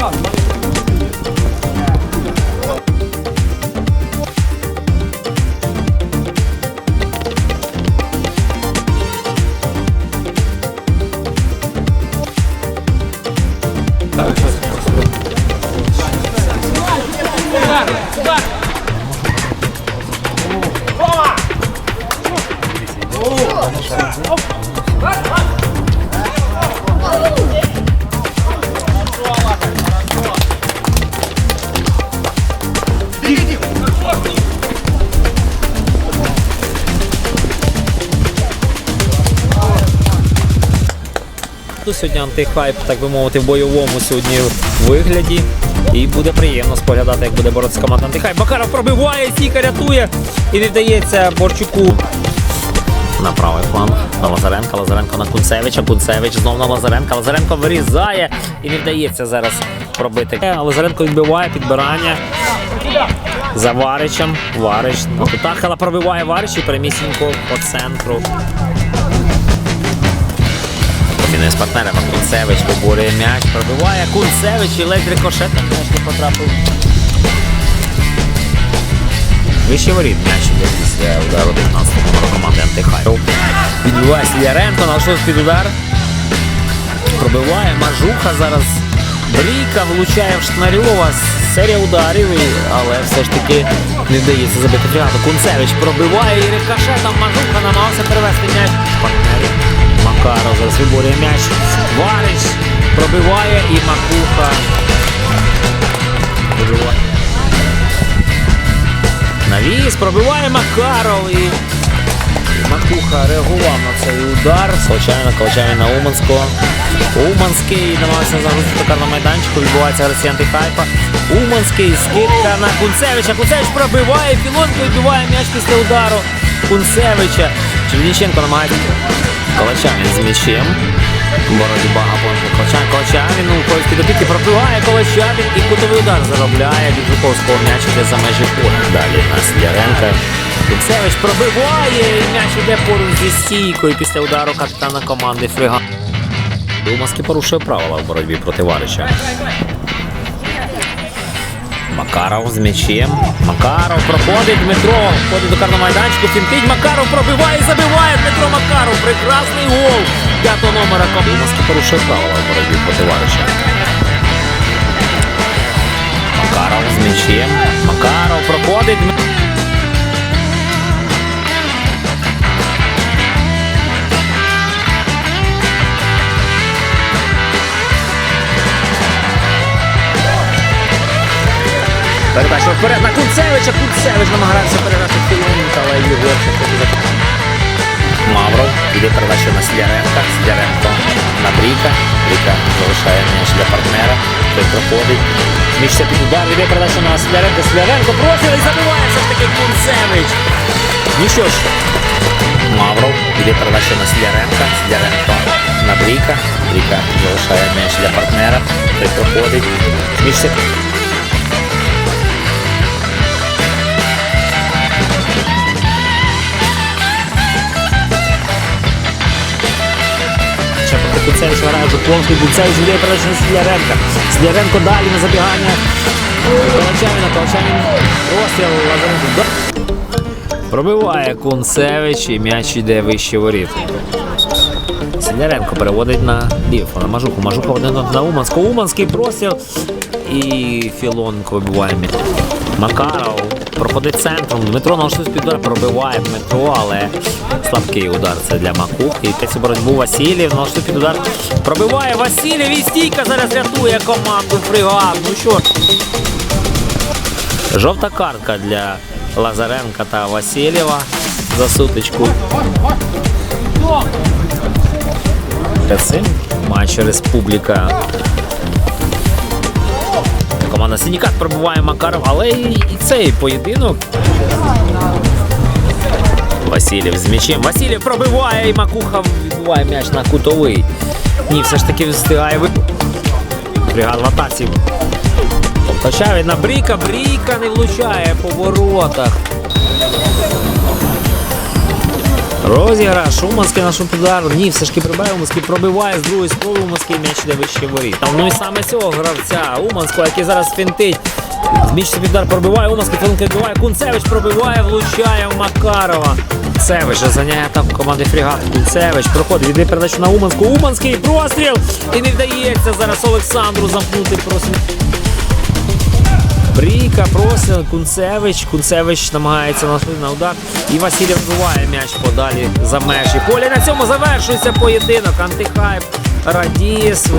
What? Старту. Сьогодні антихайп, так би мовити, в бойовому сьогодні вигляді. І буде приємно споглядати, як буде боротися команда антихайп. Макаров пробиває, Сіка рятує. І не вдається Борчуку. На правий фланг на Лазаренка, Лазаренко на Кунцевича, Кунцевич знов на Лазаренка, Лазаренко вирізає і не вдається зараз пробити. Лазаренко відбиває підбирання за Варичем. Варич на кутах, пробиває Варич і перемісінько по центру. Партнерами Кунцевич виборює м'яч, пробиває Кунцевич і ледь рикошетом м'яч не потрапив. Вище воріт м'яч іде після удару 19 номеру команди Антихайов. Відбиває Сляренко, налаштовує під удар. Пробиває Мажуха зараз. Брійка влучає в Шнарьова. Серія ударів, але все ж таки не вдається забити фрігату. Кунцевич пробиває і рикошетом Мажуха намагався перевести м'яч. Партнерів. Макаров зараз виборює м'яч. Варич пробиває і Макуха. Навіс пробиває Макаров і Макуха реагував на цей удар. Случайно Колчанин на Уманського. Уманський намагався загрузити на майданчику. Відбувається агресія антихайпа. Уманський скидка на Кунцевича. Кунцевич пробиває. Філонко відбиває м'яч після удару Кунцевича. Черніченко намагається. Колочанин з м'ячем. Боротьба Гапонко Колчан. Колчанин у когось під опіки пробиває Колочанин і кутовий удар заробляє від Жуковського м'яч іде за межі поля. Далі у нас Яренка. Куцевич пробиває і м'яч іде поруч зі стійкою після удару капітана команди Фрига. Думаски порушує правила в боротьбі проти Варича. Макаров з м'ячем. Макаров проходить Дмитро. Входить до карного майданчику. Фінтить. Макаров пробиває і забиває Дмитро Макаров. Прекрасний гол. П'ятого номера Думаски порушує правила в боротьбі проти товариша. Макаров з м'ячем. Макаров проходить. Передача вперед на Кунцевича. Кунцевич намагається передати Філоненка, але його Мавров. Іде передача на Сляренка. Сляренко на Бріка. Бріка залишає м'яч для партнера. Той проходить. Зміщся під удар. Іде передача на Сляренка. Сляренко просить і забиває все ж таки Кунцевич. Ну що ж, Мавров. Іде передача на Сляренка. Сляренко на Бріка. Бріка залишає м'яч для партнера. Той проходить. Зміщся Куцевич грає Жуковський, Куцевич віддає передачу Сляренка. Сляренко далі на забігання. Колочанина, Колочанин розстріл, Лазаренко. Пробиває Кунцевич і м'яч йде вище воріт. Сляренко переводить на Діфа, на Мажуху. Мажуха один на Уманського. Уманський простріл. І Філонко вибиває м'яч. Макаров проходить центром. Дмитро на під удар пробиває Дмитро, але слабкий удар це для Макух. І п'ять боротьбу Васильєв. На під удар пробиває Васильєв. І стійка зараз рятує команду Фригат. Ну що ж. Жовта картка для Лазаренка та Васильєва за сутичку. Перед цим матч Республіка. Команда Синікат пробуває Макаров, але і, цей поєдинок. Васильєв з м'ячем. Васильєв пробиває і Макуха відбуває м'яч на кутовий. Ні, все ж таки встигає ви. Бригад в. Качаві на Бріка. Бріка не влучає по воротах. Розіграш, Уманський на шумпідар. Ні, все ж таки прибирає, Уманський пробиває з другої спроби, Уманський м'яч йде вище воріт. Ну і саме цього гравця Уманського, який зараз фінтить. Під удар пробиває, Уманський фінки відбиває, Кунцевич пробиває, влучає в Макарова. Кунцевич заганяє атаку команди Фрігат. Кунцевич проходить, віддає передачу на Уманську. Уманський простріл! І не вдається зараз Олександру замкнути просить. Брійка, просить Кунцевич. Кунцевич намагається наносити на удар. І Васильєв вбиває м'яч подалі за межі. Поля на цьому завершується поєдинок. Антихайп радіє.